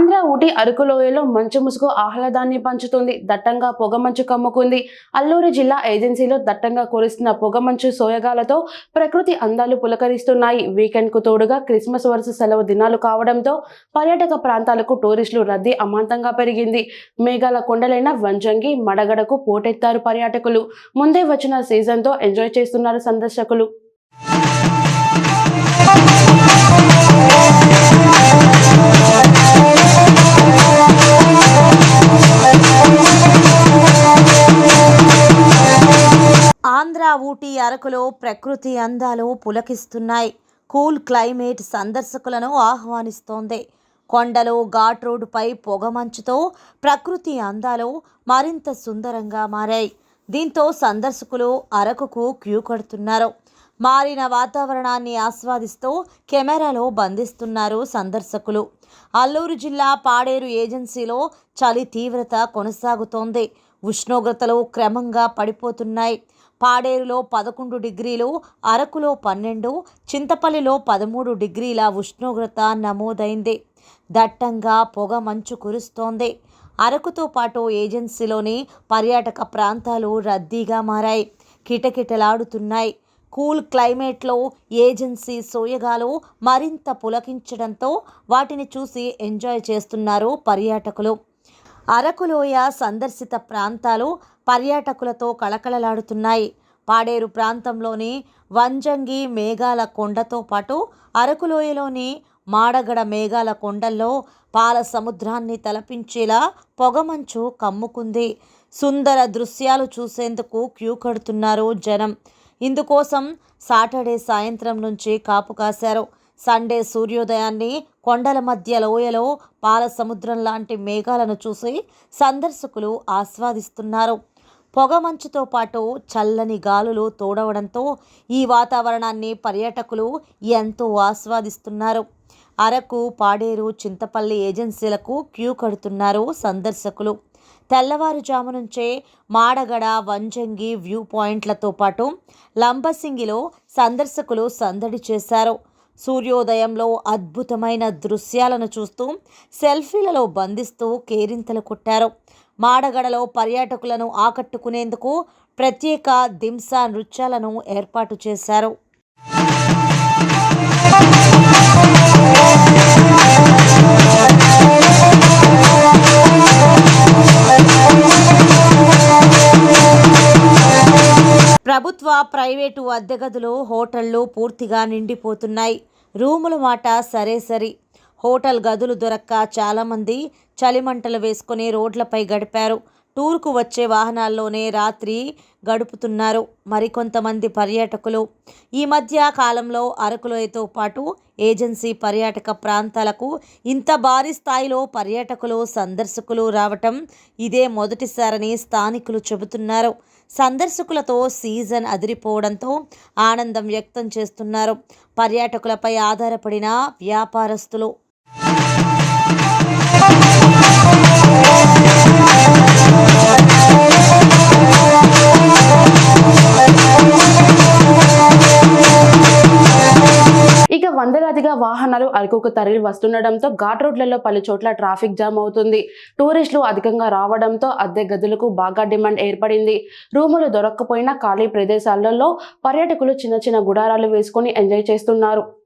ఆంధ్ర ఊటీ అరకు లోయలో మంచు ముసుగు ఆహ్లాదాన్ని పంచుతుంది. దట్టంగా పొగమంచు కమ్ముకుంది. అల్లూరు జిల్లా ఏజెన్సీలో దట్టంగా కురుస్తున్న పొగమంచు సోయగాలతో ప్రకృతి అందాలు పులకరిస్తున్నాయి. వీకెండ్కు తోడుగా క్రిస్మస్ వరుస సెలవు దినాలు కావడంతో పర్యాటక ప్రాంతాలకు టూరిస్టులు రద్దీ అమాంతంగా పెరిగింది. మేఘాల కొండలైన వంజంగి మడగడకు పోటెత్తారు పర్యాటకులు. ముందే వచ్చిన సీజన్తో ఎంజాయ్ చేస్తున్నారు సందర్శకులు. ఆంధ్ర ఊటీ అరకులో ప్రకృతి అందాలు పులకిస్తున్నాయి. Cool climate సందర్శకులను ఆహ్వానిస్తోంది. కొండలు ఘాట్ రోడ్డుపై పొగమంచుతో ప్రకృతి అందాలు మరింత సుందరంగా మారాయి. దీంతో సందర్శకులు అరకుకు క్యూ కడుతున్నారు. మారిన వాతావరణాన్ని ఆస్వాదిస్తూ కెమెరాలో బంధిస్తున్నారు సందర్శకులు. అల్లూరు జిల్లా పాడేరు ఏజెన్సీలో చలి తీవ్రత కొనసాగుతోంది. ఉష్ణోగ్రతలు క్రమంగా పడిపోతున్నాయి. పాడేరులో పదకొండు డిగ్రీలు అరకులో పన్నెండు చింతపల్లిలో పదమూడు డిగ్రీల ఉష్ణోగ్రత నమోదైంది. దట్టంగా పొగ మంచు కురుస్తోంది. అరకుతో పాటు ఏజెన్సీలోని పర్యాటక ప్రాంతాలు రద్దీగా మారాయి. కిటకిటలాడుతున్నాయి. కూల్ క్లైమేట్లో ఏజెన్సీ సోయగాలు మరింత పులకించడంతో వాటిని చూసి ఎంజాయ్ చేస్తున్నారు పర్యాటకులు. అరకులోయ సందర్శిత ప్రాంతాలు పర్యాటకులతో కళకళలాడుతున్నాయి. పాడేరు ప్రాంతంలోని వంజంగి మేఘాల కొండతో పాటు అరకులోయలోని మాడగడ మేఘాల కొండల్లో పాల సముద్రాన్ని తలపించేలా పొగమంచు కమ్ముకుంది. సుందర దృశ్యాలు చూసేందుకు క్యూ కడుతున్నారు జనం. ఇందుకోసం సాటర్డే సాయంత్రం నుంచి కాపు కాశారు. సండే సూర్యోదయాన్ని కొండల మధ్య లోయలో పాల సముద్రం లాంటి మేఘాలను చూసి సందర్శకులు ఆస్వాదిస్తున్నారు. పొగమంచుతో పాటు చల్లని గాలులు తోడవడంతో ఈ వాతావరణాన్ని పర్యాటకులు ఎంతో ఆస్వాదిస్తున్నారు. అరకు పాడేరు చింతపల్లి ఏజెన్సీలకు క్యూ కడుతున్నారు సందర్శకులు. తెల్లవారుజాము నుంచే మాడగడ వంజంగి వ్యూ పాయింట్లతో పాటు లంబసింగిలో సందర్శకులు సందడి చేశారు. సూర్యోదయంలో అద్భుతమైన దృశ్యాలను చూస్తూ సెల్ఫీలలో బంధిస్తూ కేరింతలు కొట్టారు. మాడగడలో పర్యాటకులను ఆకట్టుకునేందుకు ప్రత్యేక దింసా నృత్యాలను ఏర్పాటు చేశారు. ప్రభుత్వ ప్రైవేటు అద్దె గదులు హోటళ్ళు పూర్తిగా నిండిపోతున్నాయి. రూముల మాట సరే సరి. హోటల్ గదులు దొరక్క చాలామంది చలిమంటలు వేసుకొని రోడ్లపై గడిపారు. టూర్కు వచ్చే వాహనాల్లోనే రాత్రి గడుపుతున్నారు మరికొంతమంది పర్యాటకులు. ఈ మధ్య కాలంలో అరకులోయతో పాటు ఏజెన్సీ పర్యాటక ప్రాంతాలకు ఇంత భారీ స్థాయిలో పర్యాటకులు సందర్శకులు రావటం ఇదే మొదటిసారని స్థానికులు చెబుతున్నారు. సందర్శకులతో సీజన్ అదిరిపోవడంతో ఆనందం వ్యక్తం చేస్తున్నారు పర్యాటకులపై ఆధారపడిన వ్యాపారస్తులు. భారీగా వాహనాలు అరకుకు తరలి వస్తుండటంతో ఘాట్ రోడ్లలో పలు చోట్ల ట్రాఫిక్ జామ్ అవుతుంది. టూరిస్టులు అధికంగా రావడంతో అద్దె గదులకు బాగా డిమాండ్ ఏర్పడింది. రూములు దొరక్కపోయినా ఖాళీ ప్రదేశాలలో పర్యాటకులు చిన్న చిన్న గుడారాలు వేసుకొని ఎంజాయ్ చేస్తున్నారు.